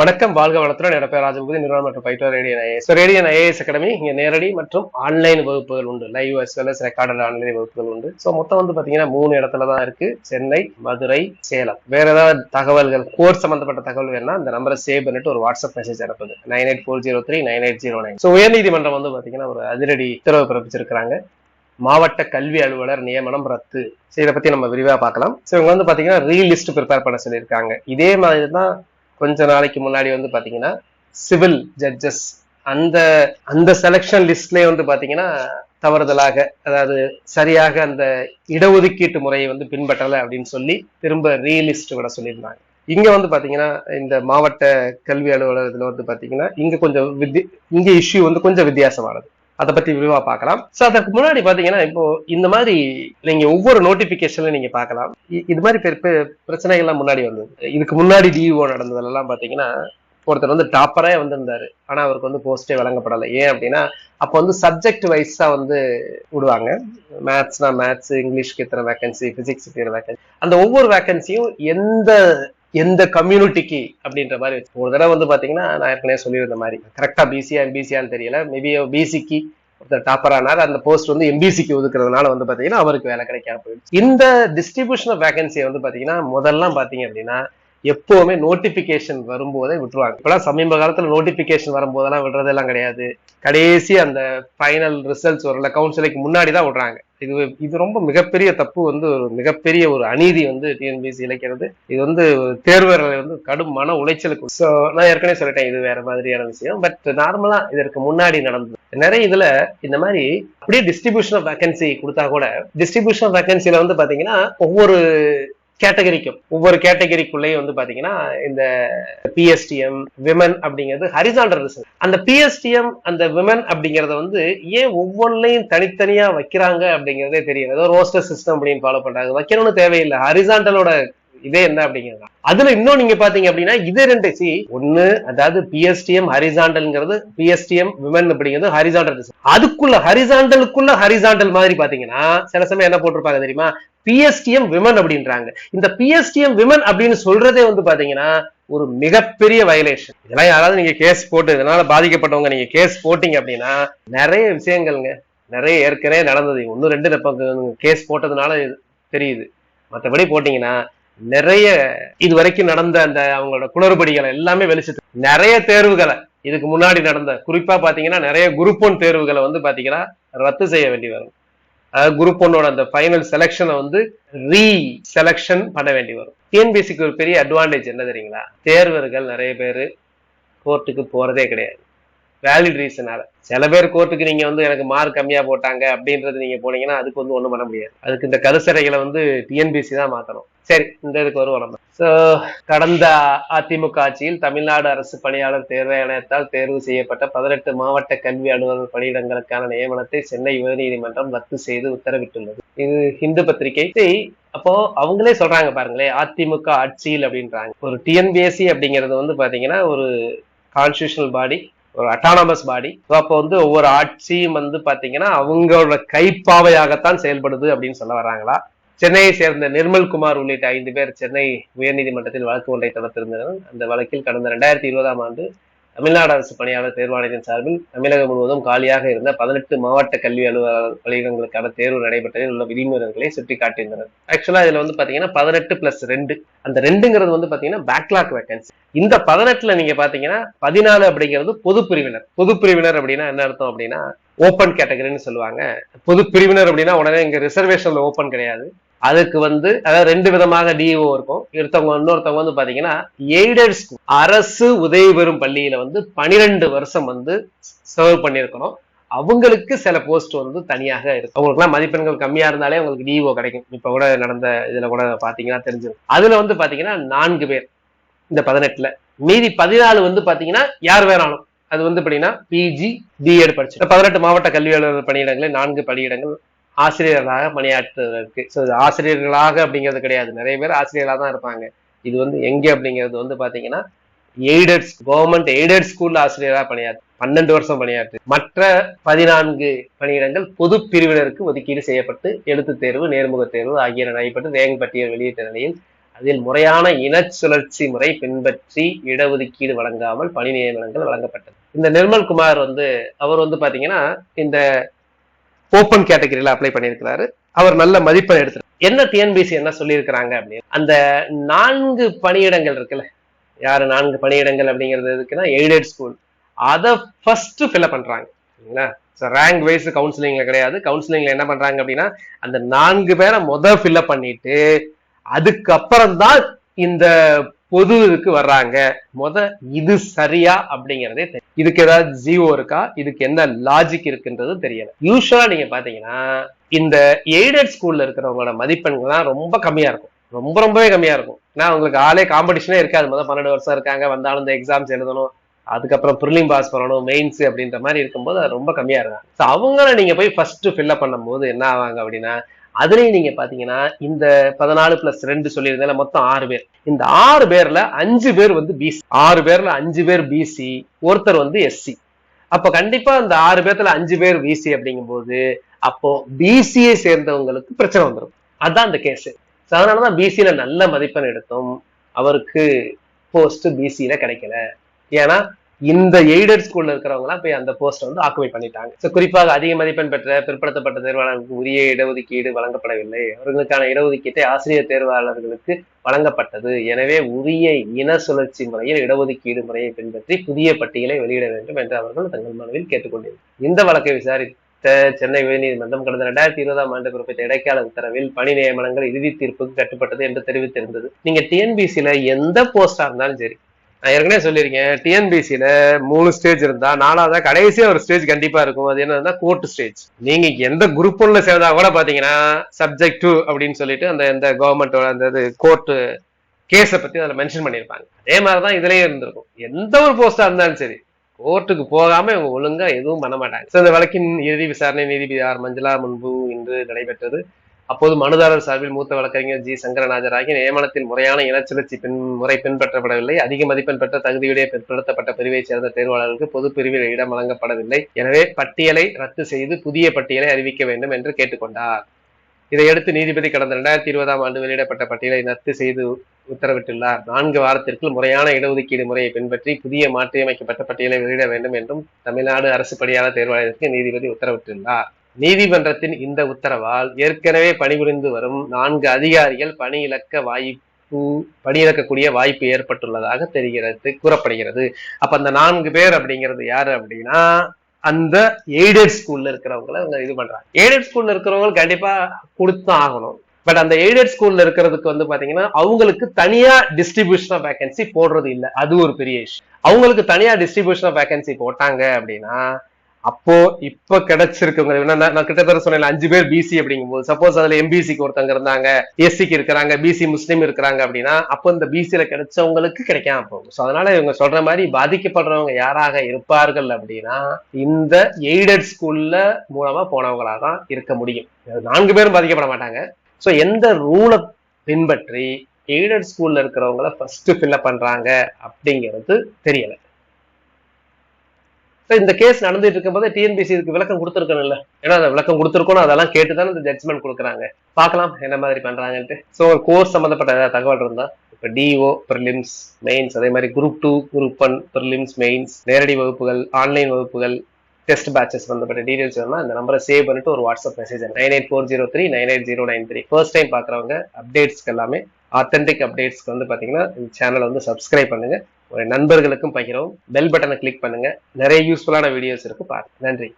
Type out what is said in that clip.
வணக்கம் வாழ்க வளத்துடன். என் பேர் ராஜபூதி நிறுவனம் மற்றும் phyto Radian IAS Radian IAS academy இங்க நேரடி மற்றும் ஆன்லைன் வகுப்புகள் உண்டு. Live as well as recorded online வகுப்புகள் உண்டு. ஸோ மொத்தம் வந்து பாத்தீங்கன்னா மூணு இடத்துல தான் இருக்கு. சென்னை மதுரை சேலம். வேற ஏதாவது தகவல்கள் கோர்ஸ் சம்பந்தப்பட்ட தகவல் வேணா இந்த நம்பரை சேவ் பண்ணிட்டு ஒரு WhatsApp message அனுப்புது nine eight four zero three nine eight zero nine. So உயர்நீதிமன்றம் வந்து பாத்தீங்கன்னா ஒரு அதிரடி உத்தரவு பிறப்பிச்சிருக்கிறாங்க. மாவட்ட கல்வி அலுவலர் நியமனம் ரத்து. ஸோ இதை பத்தி நம்ம விரிவா பார்க்கலாம். ஸோ இவங்க வந்து பாத்தீங்கன்னா ரீலிஸ்ட் ப்ரிப்பேர் பண்ண சொல்லியிருக்காங்க. இதே மாதிரி தான் கொஞ்ச நாளைக்கு முன்னாடி வந்து பாத்தீங்கன்னா சிவில் ஜட்ஜஸ் அந்த அந்த செலெக்ஷன் லிஸ்ட்லயே வந்து பாத்தீங்கன்னா தவறுதலாக அதாவது சரியாக அந்த இடஒதுக்கீட்டு முறையை வந்து பின்பற்றலை அப்படின்னு சொல்லி திரும்ப ரீலிஸ்ட் விட சொல்லியிருந்தாங்க. இங்க வந்து பாத்தீங்கன்னா இந்த மாவட்ட கல்வி அலுவலகத்துல வந்து பாத்தீங்கன்னா இங்க கொஞ்சம் வித்தி இங்க இஷ்யூ வந்து கொஞ்சம் வித்தியாசமானது. அதை பத்தி விரிவா பார்க்கலாம். சோ அதற்கு முன்னாடி பாத்தீங்கன்னா இப்போ இந்த மாதிரி நீங்க ஒவ்வொரு நோட்டிபிகேஷன்ல நீங்க பார்க்கலாம். இ- இது மாதிரி பெரு- பிரச்சனைகள்லாம் முன்னாடி வந்தது. இதுக்கு முன்னாடி டிஓ நடந்ததெல்லாம் பாத்தீங்கன்னா ஒருத்தர் வந்து டாப்பரே வந்திருந்தாரு. ஆனா அவருக்கு வந்து போஸ்டே வழங்கப்படலை. ஏன் அப்படின்னா அப்போ வந்து சப்ஜெக்ட் வைஸா வந்து விடுவாங்க. மேத்ஸ்னா மேத்ஸ் இங்கிலீஷ்க்கு இத்தனை வேகன்சி பிசிக்ஸ்க்கு இத்தனை வேகன்சி அந்த ஒவ்வொரு வேகன்சியும் எந்த எந்த கம்யூனிட்டிக்கு அப்படின்ற மாதிரி வச்சு ஒரு தடவை வந்து பாத்தீங்கன்னா நான் ஏற்கனவே சொல்லியிருந்த மாதிரி. கரெக்டா பிசியா எம்பிசியான்னு தெரியல. மேபி பிசிக்கு ஒருத்தர் டாப்பர் ஆனார். அந்த போஸ்ட் வந்து எம்பிசிக்கு ஒதுக்குறதுனால வந்து பாத்தீங்கன்னா அவருக்கு வேலை கிடைக்காம போயிடுச்சு. இந்த டிஸ்ட்ரிபியூஷன் ஆஃப் வேகன்சியை வந்து பாத்தீங்கன்னா முதல்லாம் பாத்தீங்க அப்படின்னா எப்பவுமே நோட்டிபிகேஷன் வரும்போதே விட்டுருவாங்க. இப்பெல்லாம் சமீப காலத்துல நோட்டிபிகேஷன் வரும்போதெல்லாம் விடுறதெல்லாம் கிடையாது. கடைசி அந்த ஃபைனல் ரிசல்ட்ஸ் வரல கவுன்சிலிங்க்கு முன்னாடி தான் விடுறாங்க. இது இது ரொம்ப மிகப்பெரிய தப்பு வந்து ஒரு மிகப்பெரிய ஒரு அநீதி வந்து டிஎன்பிசி இழைக்கிறது. இது வந்து தேர்வர்களை வந்து கடும் மன உளைச்சலுக்கு ஸோ நான் ஏற்கனவே சொல்லிட்டேன் இது வேற மாதிரியான விஷயம். பட் நார்மலா இதற்கு முன்னாடி நடந்தது. நிறைய இதுல இந்த மாதிரி அப்படியே டிஸ்ட்ரிபியூஷன் ஆஃப் வேகன்சி கொடுத்தா கூட டிஸ்ட்ரிபியூஷன் ஆஃப் வேகன்சில வந்து பாத்தீங்கன்னா ஒவ்வொரு கேட்டகரிக்கும். ஒவ்வொரு கேட்டகரிக்குள்ளேயும் வந்து பாத்தீங்கன்னா இந்த பிஎஸ்டிஎம் விமன் அப்படிங்கிறது ஹரிசாண்டல் ரிசர்வ் அந்த பிஎஸ்டிஎம் அந்த விமன் அப்படிங்கறத வந்து ஏன் ஒவ்வொன்றையும் தனித்தனியா வைக்கிறாங்க அப்படிங்கறதே தெரியும் ஏதோ ரோஸ்டர் சிஸ்டம் அப்படின்னு ஃபாலோ பண்றாங்க. வைக்கணும்னு தேவையில்லை. ஹரிசாண்டலோட இதே என்ன அப்படிங்கிறது அதுல இன்னும் நீங்க பாத்தீங்க அப்படின்னா இது ரெண்டு சி ஒன்னு அதாவது பிஎஸ்டிஎம் ஹரிசாண்டல்ங்கிறது பிஎஸ்டிஎம் விமன் அப்படிங்கிறது ஹரிசாண்டல் அதுக்குள்ள ஹரிசாண்டலுக்குள்ள ஹரிசாண்டல் மாதிரி பாத்தீங்கன்னா சில சமயம் என்ன போட்டிருப்பாங்க தெரியுமா? பிஎஸ்டிஎம் விமன் அப்படின்றாங்க. இந்த பிஎஸ்டிஎம் விமன் அப்படின்னு சொல்றதே வந்து பாத்தீங்கன்னா ஒரு மிகப்பெரிய வயலேஷன் இதெல்லாம் யாராவது நீங்க கேஸ் போட்டு இதனால பாதிக்கப்பட்டவங்க நீங்க கேஸ் போட்டீங்க அப்படின்னா நிறைய விஷயங்கள்ங்க. நிறைய ஏற்கனவே நடந்தது. ஒன்னு ரெண்டு கேஸ் போட்டதுனால இது தெரியுது. மற்றபடி போட்டீங்கன்னா நிறைய இது வரைக்கும் நடந்த அந்த அவங்களோட குளறுபடிகளை எல்லாமே வெளிச்சத்து. நிறைய தேர்வுகளை இதுக்கு முன்னாடி நடந்த குறிப்பா பாத்தீங்கன்னா நிறைய குரூப் ஒன் தேர்வுகளை வந்து பாத்தீங்கன்னா ரத்து செய்ய வேண்டி வரும். அதாவது குரூப் ஒன்னோட அந்த ஃபைனல் செலெக்ஷனை வந்து ரீ செலெக்ஷன் பண்ண வேண்டி வரும். டிஎன்பிஎஸ்சிக்கு ஒரு பெரிய அட்வான்டேஜ் என்ன தெரியுங்களா? தேர்வர்கள் நிறைய பேர் கோர்ட்டுக்கு போறதே கிடையாது. வேலிட் ரீசனால சில பேர் கோர்ட்டுக்கு நீங்க வந்து எனக்கு மார்க் கம்மியா போட்டாங்க அப்படின்றது நீங்க போனீங்கன்னா அதுக்கு வந்து ஒண்ணும் பண்ண முடியாது. அதுக்கு இந்த கருசரைகளை வந்து டிஎன்பிசி தான் மாத்தணும். சரி இந்த இதுக்கு வருவோம் நம்ம. சோ கடந்த அதிமுக ஆட்சியில் தமிழ்நாடு அரசு பணியாளர் தேர்வாணையத்தால் தேர்வு செய்யப்பட்ட பதினெட்டு மாவட்ட கல்வி அலுவலர் பணியிடங்களுக்கான நியமனத்தை சென்னை உயர்நீதிமன்றம் ரத்து செய்து உத்தரவிட்டுள்ளது. இது ஹிந்து பத்திரிகை. அப்போ அவங்களே சொல்றாங்க பாருங்களேன் அதிமுக ஆட்சியில் அப்படின்றாங்க. ஒரு டிஎன்பிஎஸ்சி அப்படிங்கிறது வந்து பாத்தீங்கன்னா ஒரு கான்ஸ்டியூஷனல் பாடி ஒரு அட்டானமஸ் பாடி அப்போ வந்து ஒவ்வொரு ஆட்சியும் வந்து பாத்தீங்கன்னா அவங்களோட கைப்பாவையாகத்தான் செயல்படுது அப்படின்னு சொல்ல வர்றாங்களா சென்னையை சேர்ந்த நிர்மல் குமார் உள்ளிட்ட ஐந்து பேர் சென்னை உயர்நீதிமன்றத்தில் வழக்கு ஒன்றை தொடர்ந்திருந்தனர் அந்த வழக்கில் கடந்த ரெண்டாயிரத்தி இருபதாம் ஆண்டு தமிழ்நாடு அரசு பணியாளர் தேர்வாணையத்தின் சார்பில் தமிழகம் முழுவதும் காலியாக இருந்த பதினெட்டு மாவட்ட கல்வி அலுவலர் பணியிடங்களுக்கான தேர்வு நடைபெற்றதில் உள்ள விதிமுறைகளை சுட்டிக்காட்டியிருந்தனர் ஆக்சுவலா இதுல வந்து பாத்தீங்கன்னா பதினெட்டு பிளஸ் ரெண்டு. அந்த ரெண்டுங்கிறது வந்து பாத்தீங்கன்னா பேக்லாக் வேகன்சி இந்த பதினெட்டுல நீங்க பாத்தீங்கன்னா பதினாலு அப்படிங்கிறது பொது பிரிவினர். பொது பிரிவினர் அப்படின்னா என்ன அர்த்தம் அப்படின்னா ஓப்பன் கேட்டகரின்னு சொல்லுவாங்க. பொது பிரிவினர் அப்படின்னா உடனே இங்க ரிசர்வேஷன்ல ஓப்பன் கிடையாது. அதுக்கு வந்து அதாவது ரெண்டு விதமாக டிஓ இருக்கும். ஒருத்தவங்க இன்னொருத்தவங்க வந்து பாத்தீங்கன்னா எய்டட் ஸ்கூல் அரசு உதவி பெறும் பள்ளியில வந்து பனிரெண்டு வருஷம் வந்து சர்வ் பண்ணியிருக்கணும். அவங்களுக்கு சில போஸ்ட் வந்து தனியாக இருக்கு. அவங்களுக்குலாம் மதிப்பெண்கள் கம்மியா இருந்தாலே உங்களுக்கு டிஓ கிடைக்கும். இப்ப கூட நடந்த இதுல கூட பாத்தீங்கன்னா தெரிஞ்சிடும் அதுல வந்து பாத்தீங்கன்னா நான்கு பேர் இந்த பதினெட்டுல. மீதி பதினாலு வந்து பாத்தீங்கன்னா யார் வேணாலும். அது வந்து எப்படின்னா பிஜி பிஎட் படிச்சு பதினெட்டு மாவட்ட கல்வி அலுவலர் பணியிடங்களில் நான்கு பணியிடங்கள் ஆசிரியர்களாக பணியாற்றுவதற்கு. ஸோ ஆசிரியர்களாக அப்படிங்கிறது கிடையாது. நிறைய பேர் ஆசிரியர்களாக தான் இருப்பாங்க. இது வந்து எங்கே அப்படிங்கிறது வந்து பார்த்தீங்கன்னா எய்டட் கவர்மெண்ட் எய்டட் ஸ்கூல்ல ஆசிரியராக பணியாற்று பன்னெண்டு வருஷம் பணியாற்று. மற்ற பதினான்கு பணியிடங்கள் பொது பிரிவினருக்கு ஒதுக்கீடு செய்யப்பட்டு எழுத்துத் தேர்வு நேர்முக தேர்வு ஆகியன நடைபெற்று ரேங்க் பட்டியல் வெளியிட்ட நிலையில் அதில் முறையான இன சுழற்சி முறை பின்பற்றி இடஒதுக்கீடு வழங்காமல் பணி நியமனங்கள் வழங்கப்பட்டது. இந்த நிர்மல் குமார் வந்து அவர் வந்து பாத்தீங்கன்னா இந்த ஓப்பன் கேட்டகரியில அப்ளை பண்ணியிருக்கிறாரு. அவர் நல்ல மதிப்பெண் எடுத்து என்ன டிஎன்பிசி என்ன சொல்லியிருக்கிறாங்க அப்படின்னு. அந்த நான்கு பணியிடங்கள் இருக்குல்ல. யாரு நான்கு பணியிடங்கள் அப்படிங்கிறது இருக்குன்னா எய்டட் ஸ்கூல் அதை ஃபர்ஸ்ட் ஃபில்அப் பண்றாங்க. சரிங்களா? ரேங்க் வைஸ் கவுன்சிலிங்ல கிடையாது. கவுன்சிலிங்ல என்ன பண்றாங்க அப்படின்னா அந்த நான்கு பேரை முத ஃபில்அப் பண்ணிட்டு அதுக்கப்புறம் தான் இந்த பொது இதுக்கு வர்றாங்க. முத இது சரியா அப்படிங்கறதே தெரியும் இதுக்கு ஏதாவது ஜீவோ இருக்கா? இதுக்கு என்ன லாஜிக் இருக்குன்றது தெரியல. யூஸ்வலா நீங்க பாத்தீங்கன்னா இந்த எய்டட் ஸ்கூல்ல இருக்கிறவங்களோட மதிப்பெண்கள் தான் ரொம்ப கம்மியா இருக்கும். ரொம்ப ரொம்பவே கம்மியா இருக்கும். ஏன்னா அவங்களுக்கு ஆளே காம்படிஷனே இருக்காது. முதல் பன்னெண்டு வருஷம் இருக்காங்க. வந்தாலும் இந்த எக்ஸாம்ஸ் எழுதணும். அதுக்கப்புறம் ப்ரிலிம் பாஸ் பண்ணணும். மெயின்ஸ் அப்படின்ற மாதிரி இருக்கும்போது அது ரொம்ப கம்மியா இருக்கும். ஸோ அவங்கள நீங்க போய் ஃபர்ஸ்ட் ஃபில்அப் பண்ணும்போது என்ன ஆவாங்க அப்படின்னா அதுலயும் நீங்க பாத்தீங்கன்னா இந்த பதினாலு பிளஸ் ரெண்டு சொல்லியிருந்தால மொத்தம் ஆறு பேர். இந்த ஆறு பேர்ல அஞ்சு பேர் வந்து பிசி ஆறு பேர்ல அஞ்சு பேர் பிசி ஒருத்தர் வந்து எஸ்சி அப்ப கண்டிப்பா இந்த ஆறு பேர்த்துல அஞ்சு பேர் பிசி அப்படிங்கும்போது அப்போ பிசியை சேர்ந்தவங்களுக்கு பிரச்சனை வந்துடும் அதான் அந்த கேஸ் அதனாலதான் பிசியில நல்ல மதிப்பெண் எடுத்தும் அவருக்கு போஸ்ட் பிசியில கிடைக்கல. ஏன்னா இந்த எய்டட் ஸ்கூல்ல இருக்கிறவங்க எல்லாம் போய் அந்த போஸ்ட் வந்து ஆக்குபை பண்ணிட்டாங்க. சோ குறிப்பாக அதிக மதிப்பெண் பெற்ற பிற்படுத்தப்பட்ட தேர்வாளர்களுக்கு உரிய இடஒதுக்கீடு வழங்கப்படவில்லை. அவர்களுக்கான இடஒதுக்கீட்டை ஆசிரியர் தேர்வாளர்களுக்கு வழங்கப்பட்டது. எனவே உரிய இன சுழற்சி முறையில் இடஒதுக்கீடு முறையை பின்பற்றி புதிய பட்டியலை வெளியிட வேண்டும் என்று அவர்கள் தங்கள் மனுவில் கேட்டுக்கொண்டிருந்தனர். இந்த வழக்கை விசாரித்த சென்னை உயர்நீதிமன்றம் கடந்த இரண்டாயிரத்தி இருபதாம் ஆண்டு குறிப்பிட்ட இடைக்கால உத்தரவில் பணி நியமனங்கள் இறுதி தீர்ப்புக்கு கட்டுப்பட்டது என்று தெரிவித்திருந்தது. நீங்க டிஎன்பிசியில எந்த போஸ்டா இருந்தாலும் சரி நான் ஏற்கனவே சொல்லியிருக்கேன் டிஎன்பிசியில மூணு ஸ்டேஜ் இருந்தா நாலாவதா கடைசியா ஒரு ஸ்டேஜ் கண்டிப்பா இருக்கும். அது என்னன்னா கோர்ட் ஸ்டேஜ் நீங்க எந்த குரூப் ஒன்ல சேர்ந்தா கூட பாத்தீங்கன்னா சப்ஜெக்ட் டூ அப்படின்னு சொல்லிட்டு அந்த இந்த கவர்மெண்டோட அந்த இது கோர்ட் கேஸை பத்தி அதில் மென்ஷன் பண்ணியிருப்பாங்க. அதே மாதிரிதான் இதுலயே இருந்திருக்கும். எந்த ஒரு போஸ்டா இருந்தாலும் சரி கோர்ட்டுக்கு போகாம இவங்க ஒழுங்கா எதுவும் பண்ண மாட்டாங்க. இந்த வழக்கின் இறுதி விசாரணை நீதிபதி ஆர் மஞ்சளா முன்பு இன்று நடைபெற்றது. அப்போது மனுதாரர் சார்பில் மூத்த வழக்கறிஞர் ஜி சங்கரநாதர் ஆகிய நியமனத்தில் முறையான இனச்சுழற்சி பின் முறை பின்பற்றப்படவில்லை. அதிக மதிப்பெண் பெற்ற தகுதியுடைய பிற்படுத்தப்பட்ட பிரிவைச் சேர்ந்த தேர்வாளர்களுக்கு பொது பிரிவில் இடம் வழங்கப்படவில்லை. எனவே பட்டியலை ரத்து செய்து புதிய பட்டியலை அறிவிக்க வேண்டும் என்று கேட்டுக்கொண்டார். இதையடுத்து நீதிபதி கடந்த இரண்டாயிரத்தி இருபதாம் ஆண்டு வெளியிடப்பட்ட பட்டியலை ரத்து செய்து உத்தரவிட்டுள்ளார். நான்கு வாரத்திற்குள் முறையான இடஒதுக்கீடு முறையை பின்பற்றி புதிய மாற்றியமைக்கப்பட்ட பட்டியலை வெளியிட வேண்டும் என்றும் தமிழ்நாடு அரசு பணியாளர் தேர்வாளருக்கு நீதிபதி உத்தரவிட்டுள்ளார். நீதிமன்றத்தின் இந்த உத்தரவால் ஏற்கனவே பணிபுரிந்து வரும் நான்கு அதிகாரிகள் பணியிழக்க வாய்ப்பு பணியிழக்கக்கூடிய வாய்ப்பு ஏற்பட்டுள்ளதாக தெரிகிறது கூறப்படுகிறது. அப்ப அந்த நான்கு பேர் அப்படிங்கிறது யாரு அப்படின்னா அந்த எய்டட் ஸ்கூல்ல இருக்கிறவங்கள அவங்க இது பண்றாங்க. எய்டட் ஸ்கூல்ல இருக்கிறவங்க கண்டிப்பா கொடுத்துதான் ஆகணும். பட் அந்த எய்டட் ஸ்கூல்ல இருக்கிறதுக்கு வந்து பாத்தீங்கன்னா அவங்களுக்கு தனியா டிஸ்ட்ரிபியூஷன் ஆஃப் வேகன்சி போடுறது இல்லை. அது ஒரு பெரிய இஷ்யூ அவங்களுக்கு தனியா டிஸ்ட்ரிபியூஷன் ஆஃப் வேகன்சி போட்டாங்க அப்படின்னா அப்போ இப்ப கிடைச்சிருக்கவங்க நான் கிட்டத்தட்ட சொன்னேன் அஞ்சு பேர் பிசி அப்படிங்கும்போது சப்போஸ் அதுல எம்பிசிக்கு ஒருத்தங்க இருந்தாங்க எஸ்சிக்கு இருக்கிறாங்க பிசி முஸ்லீம் இருக்கிறாங்க அப்படின்னா அப்போ இந்த பிசியில கிடைச்சவங்களுக்கு கிடைக்காம போகும். ஸோ அதனால இவங்க சொல்ற மாதிரி பாதிக்கப்படுறவங்க யாராக இருப்பார்கள் அப்படின்னா இந்த எய்டட் ஸ்கூல்ல மூலமா போனவங்களா தான் இருக்க முடியும். நான்கு பேரும் பாதிக்கப்பட மாட்டாங்க. ஸோ எந்த ரூலை பின்பற்றி எய்டட் ஸ்கூல்ல இருக்கிறவங்கள ஃபர்ஸ்ட் ஃபில்அப் பண்றாங்க அப்படிங்கிறது தெரியலை. இந்த கேஸ் நடந்துட்டு இருக்கும்போது டிஎன்பிசி இதுக்கு விளக்கம் கொடுத்துருக்கணும்ல. ஏன்னா அந்த விளக்கம் கொடுத்துருக்கணும் அதெல்லாம் கேட்டு தானே இந்த ஜட்ஜ்மெண்ட் கொடுக்குறாங்க. பார்க்கலாம் என்ன மாதிரி பண்றாங்கன்ட்டு. ஸோ கோர்ஸ் சம்மந்தப்பட்ட ஏதாவது தகவல் இருந்தா இப்போ டிஓ ப்ரிலிம்ஸ் மெயின்ஸ் அதே மாதிரி group two group one prelims mains நேரடி வகுப்புகள் ஆன்லைன் வகுப்புகள் டெஸ்ட் பேச்சஸ் சம்பந்தப்பட்ட டீடைல்ஸ் வேணும்னா அந்த நம்பரை சேவ் பண்ணிட்டு ஒரு WhatsApp message nine eight four zero three nine eight zero nine three first time பார்க்குறவங்க அப்டேட்ஸ்க்கு எல்லாமே ஆத்தென்டிக் அப்டேட்ஸ்க்கு வந்து பார்த்தீங்கன்னா இந்த சேனலை வந்து சப்ஸ்கிரைப் பண்ணுங்க. ஒரு நண்பர்களுக்கும் பகிரவும். பெல் பட்டனை கிளிக் பண்ணுங்க. நிறைய யூஸ்ஃபுல்லான வீடியோஸ் இருக்கு. பாருங்க. நன்றி.